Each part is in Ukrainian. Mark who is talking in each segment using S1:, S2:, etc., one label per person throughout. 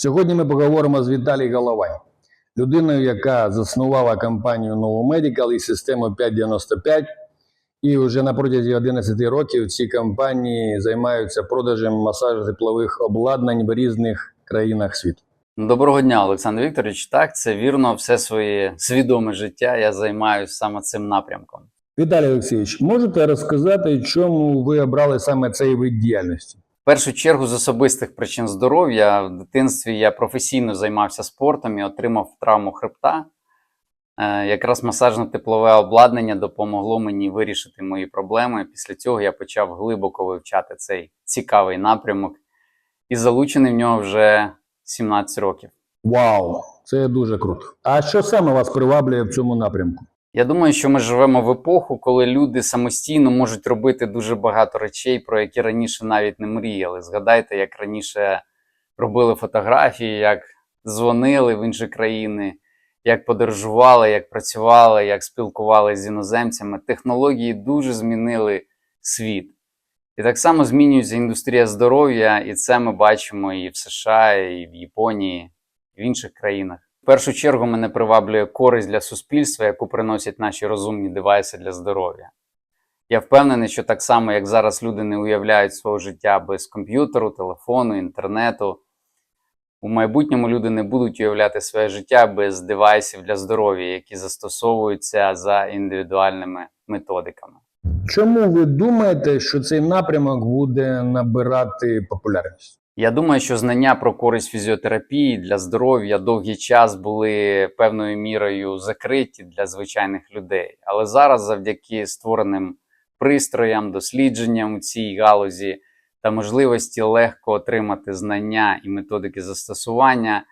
S1: Сьогодні ми поговоримо з Віталій Головань, людиною, яка заснувала компанію Medical і систему 595. І вже на протязі 11 років ці компанії займаються продажем масажно-теплових обладнань в різних країнах світу.
S2: Доброго дня, Олександр Вікторович. Так, це вірно, все своє свідоме життя я займаюся саме цим напрямком.
S1: Віталій Олексійович, можете розказати, чому ви обрали саме цей вид діяльності?
S2: Першу чергу з особистих причин здоров'я в дитинстві я професійно займався спортом і отримав травму хребта. Е, Якраз масажно-теплове обладнання допомогло мені вирішити мої проблеми. Після цього я почав глибоко вивчати цей цікавий напрямок і залучений в нього вже 17 років.
S1: Вау, це дуже круто. А що саме вас приваблює в цьому напрямку?
S2: Я думаю, що ми живемо в епоху, коли люди самостійно можуть робити дуже багато речей, про які раніше навіть не мріяли. Згадайте, як раніше робили фотографії, як дзвонили в інші країни, як подорожували, як працювали, як спілкувалися з іноземцями. Технології дуже змінили світ. І так само змінюється індустрія здоров'я, і це ми бачимо і в США, і в Японії, і в інших країнах. Першу чергу мене приваблює користь для суспільства, яку приносять наші розумні девайси для здоров'я. Я впевнений, що так само, як зараз люди не уявляють свого життя без комп'ютеру, телефону, інтернету, у майбутньому люди не будуть уявляти своє життя без девайсів для здоров'я, які застосовуються за індивідуальними методиками.
S1: Чому ви думаєте, що цей напрямок буде набирати популярність?
S2: Я думаю, що знання про користь фізіотерапії для здоров'я довгий час були певною мірою закриті для звичайних людей. Але зараз, завдяки створеним пристроям, дослідженням у цій галузі та можливості легко отримати знання і методики застосування,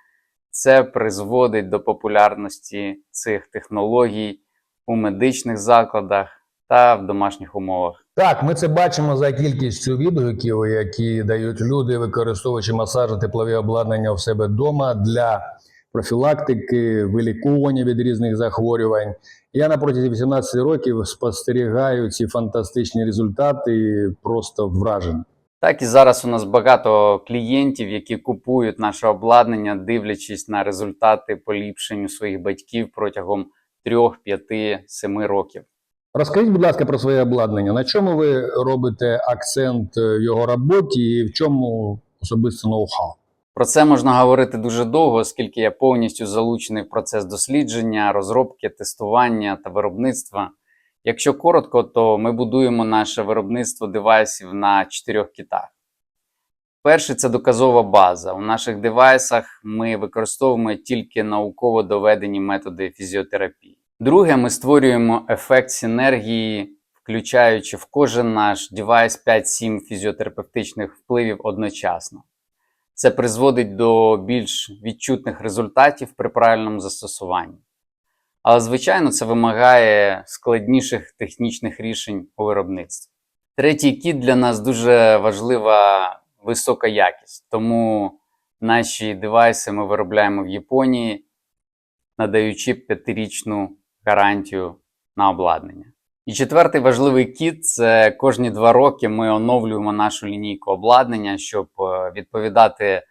S2: це призводить до популярності цих технологій у медичних закладах та в домашніх умовах.
S1: Так, ми це бачимо за кількістю відгуків, які дають люди, використовуючи масажно теплові обладнання у себе вдома для профілактики, вилікування від різних захворювань. Я на протязі 18 років спостерігаю ці фантастичні результати і просто вражений.
S2: Так і зараз у нас багато клієнтів, які купують наше обладнання, дивлячись на результати поліпшень у своїх батьків протягом 3, 5, 7 років.
S1: Розкажіть, будь ласка, про своє обладнання. На чому ви робите акцент е, в його роботі і в чому особисто ноу-хау?
S2: Про це можна говорити дуже довго, оскільки я повністю залучений в процес дослідження, розробки, тестування та виробництва. Якщо коротко, то ми будуємо наше виробництво девайсів на чотирьох китах. Перший це доказова база. У наших девайсах ми використовуємо тільки науково доведені методи фізіотерапії. Друге, ми створюємо ефект синергії, включаючи в кожен наш девайс 5-7 фізіотерапевтичних впливів одночасно. Це призводить до більш відчутних результатів при правильному застосуванні. Але, звичайно, це вимагає складніших технічних рішень у виробництві. Третій кіт для нас дуже важлива висока якість, тому наші девайси ми виробляємо в Японії, надаючи п'ятирічну гарантію на обладнання. І четвертий важливий кіт це кожні два роки ми оновлюємо нашу лінійку обладнання, щоб е, відповідати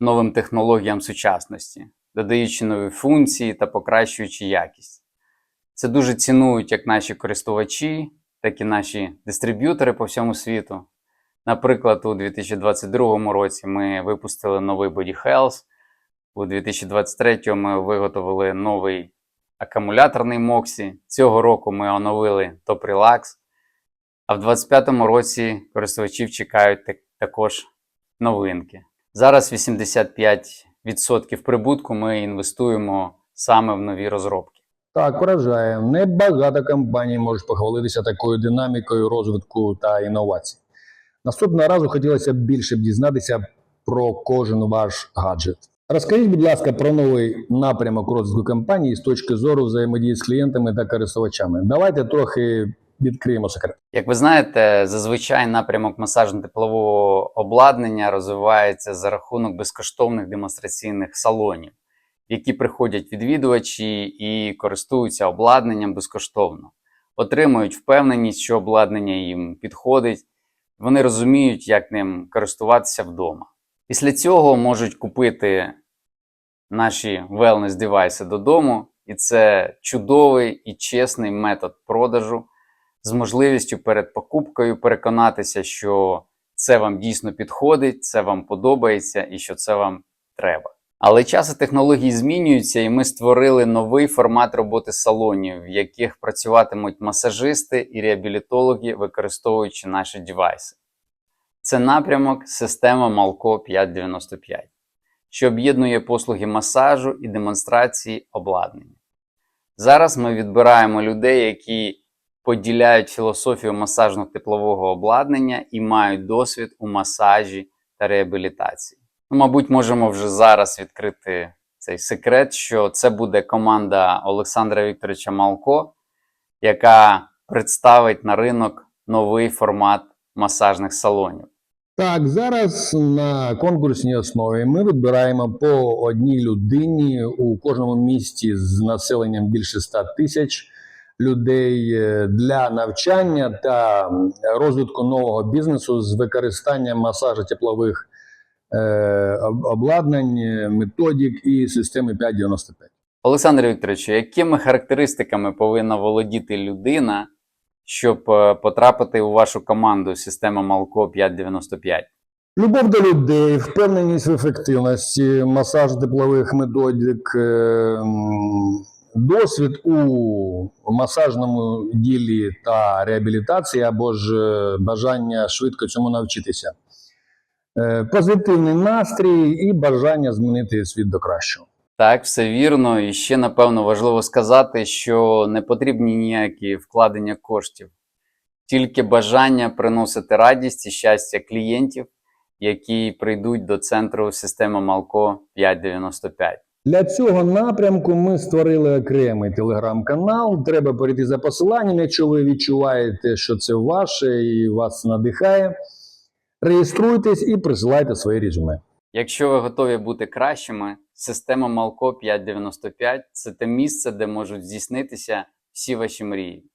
S2: новим технологіям сучасності, додаючи нові функції та покращуючи якість. Це дуже цінують як наші користувачі, так і наші дистриб'ютори по всьому світу. Наприклад, у 2022 році ми випустили новий Body Health, у 2023 ми виготовили новий акумуляторний Moxie. Цього року ми оновили Top Relax. А в 2025 році користувачів чекають так- також новинки. Зараз 85% прибутку ми інвестуємо саме в нові розробки.
S1: Так, вражає. Небагато компаній можуть похвалитися такою динамікою розвитку та інновацій. Наступного разу хотілося б більше б дізнатися про кожен ваш гаджет. Розкажіть, будь ласка, про новий напрямок розвитку компанії з точки зору взаємодії з клієнтами та користувачами. Давайте трохи відкриємо секрет.
S2: Як ви знаєте, зазвичай напрямок масажно-теплового обладнання розвивається за рахунок безкоштовних демонстраційних салонів, які приходять відвідувачі і користуються обладнанням безкоштовно, отримують впевненість, що обладнання їм підходить, вони розуміють, як ним користуватися вдома. Після цього можуть купити наші wellness девайси додому, і це чудовий і чесний метод продажу з можливістю перед покупкою переконатися, що це вам дійсно підходить, це вам подобається і що це вам треба. Але час і технології змінюються, і ми створили новий формат роботи салонів, в яких працюватимуть масажисти і реабілітологи, використовуючи наші девайси. Це напрямок система Малко 595, що об'єднує послуги масажу і демонстрації обладнання. Зараз ми відбираємо людей, які поділяють філософію масажно-теплового обладнання і мають досвід у масажі та реабілітації. Ну, мабуть, можемо вже зараз відкрити цей секрет, що це буде команда Олександра Вікторовича Малко, яка представить на ринок новий формат масажних салонів.
S1: Так, зараз на конкурсній основі ми відбираємо по одній людині у кожному місті з населенням більше 100 тисяч людей е, для навчання та розвитку нового бізнесу з використанням масажу теплових е, обладнань, методик і системи 595.
S2: Олександр Вікторович, якими характеристиками повинна володіти людина, щоб е, потрапити у вашу команду система Малко 595?
S1: Любов до людей, впевненість в ефективності, масаж теплових методик, е, досвід у масажному ділі та реабілітації або ж е, бажання швидко цьому навчитися. Позитивний настрій і бажання змінити світ до кращого.
S2: Так, все вірно. І ще напевно важливо сказати, що не потрібні ніякі вкладення коштів, тільки бажання приносити радість і щастя клієнтів, які прийдуть до центру системи Малко 595.
S1: Для цього напрямку ми створили окремий телеграм-канал. Треба перейти за посиланням, якщо ви відчуваєте, що це ваше і вас надихає. Реєструйтесь і присилайте своє резюме.
S2: Якщо ви готові бути кращими, система Малко 595 це те місце, де можуть здійснитися всі ваші мрії.